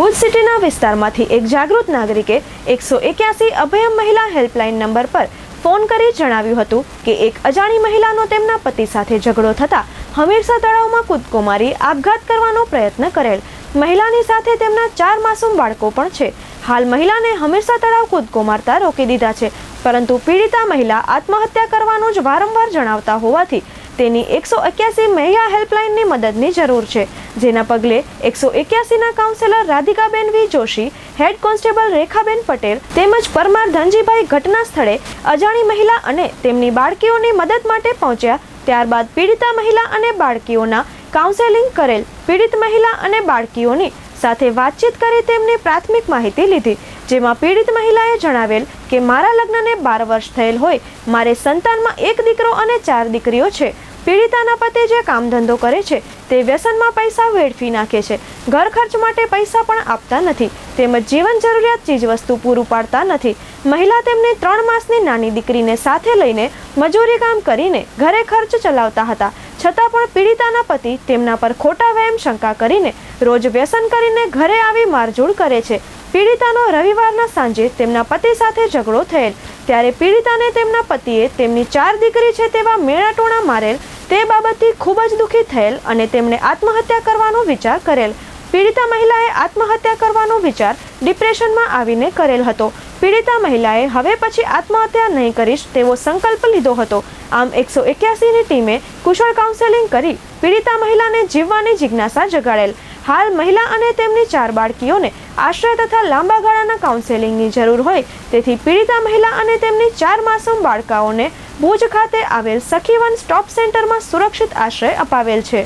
ભુજ સિટીના વિસ્તારમાંથી એક જાગૃત નાગરિકે એકસો એક્યાસી અભયમ મહિલા હેલ્પલાઇન નંબર પર ફોન કરી જણાવ્યું હતું કે એક અજાણી મહિલાનો તેમના પતિ સાથે ઝઘડો થતા હમીરસા તળાવમાં કૂદકો મારી આપઘાત કરવાનો પ્રયત્ન કરેલ. મહિલાની સાથે તેમના ચાર માસૂમ બાળકો પણ છે. હાલ મહિલાને હમીરસા તળાવ કૂદકો મારતા રોકી દીધા છે. પરંતુ પીડિતા મહિલા આત્મહત્યા કરવાનું જ વારંવાર જણાવતા હોવાથી તેની એકસો એક્યાસી મહિલા હેલ્પલાઇનની મદદની જરૂર છે, જેના પગલે એકસો એક્યાસીના councillor Radhikaben V. Joshi head constable Rekhaben Patel તેમજ પરમાર ધનજીભાઈ ઘટના સ્થળે અજાણી મહિલા અને તેમની બાળકીઓની મદદ માટે પહોંચ્યા. ત્યારબાદ પીડિતા મહિલા અને બાળકીઓના કાઉન્સેલિંગ કરેલ પીડિત મહિલા અને બાળકીઓની સાથે વાતચીત કરી તેમની પ્રાથમિક માહિતી લીધી, જેમાં પીડિત મહિલાએ જણાવેલ કે, મારા લગ્નને બાર વર્ષ થયેલ હોય, મારે સંતાનમાં એક દીકરો અને ચાર દીકરીઓ છે. પીડિતાના પતિ જે કામ ધંધો કરે છે, તે વ્યસનમાં પૈસા વેડફી નાખે છે. ઘર ખર્ચ માટે પૈસા પણ આપતા નથી. તેમજ જીવન જરૂરિયાત ચીજવસ્તુ પૂરું પાડતા નથી. મહિલા તેમની ત્રણ માસની નાની દીકરીને સાથે લઈને મજૂરી કામ કરીને ઘરે ખર્ચ ચલાવતા હતા. છતાં પણ પીડિતાના પતિ તેમના પર ખોટા વહેમ શંકા કરીને રોજ વ્યસન કરીને ઘરે આવી મારઝૂડ કરે છે. પીડિતાનો રવિવારના સાંજે તેમના પતિ સાથે ઝઘડો થયેલ. ત્યારે પીડિતાને તેમના પતિએ તેમની ચાર દીકરી છે તેવા મેળાટોણા મારેલ તે બાબતથી ખૂબ જ દુઃખી થયેલ અને તેમણે આત્મહત્યા કરવાનો વિચાર કરેલ. પીડિતા મહિલાએ આત્મહત્યા કરવાનો વિચાર ડિપ્રેશનમાં આવીને કરેલ હતો. પીડિતા મહિલાએ હવે પછી આત્મહત્યા નહીં કરીશ તેવો સંકલ્પ લીધો હતો. આમ એકસો એક્યાસીની ટીમે કુશળ કાઉન્સેલિંગ કરી પીડિતા મહિલાને જીવવાની જિજ્ઞાસા જગાડેલ. હાલ મહિલા અને તેમની ચાર બાળકીઓને આશ્રય તથા લાંબા ગાળાના કાઉન્સેલિંગની જરૂર હોય. તેથી પીડિતા મહિલા અને તેમની ચાર માસમ બાળકાઓને ભુજ ખાતે આવેલ સખીવન સ્ટોપ સેન્ટરમાં સુરક્ષિત આશ્રય અપાવેલ છે.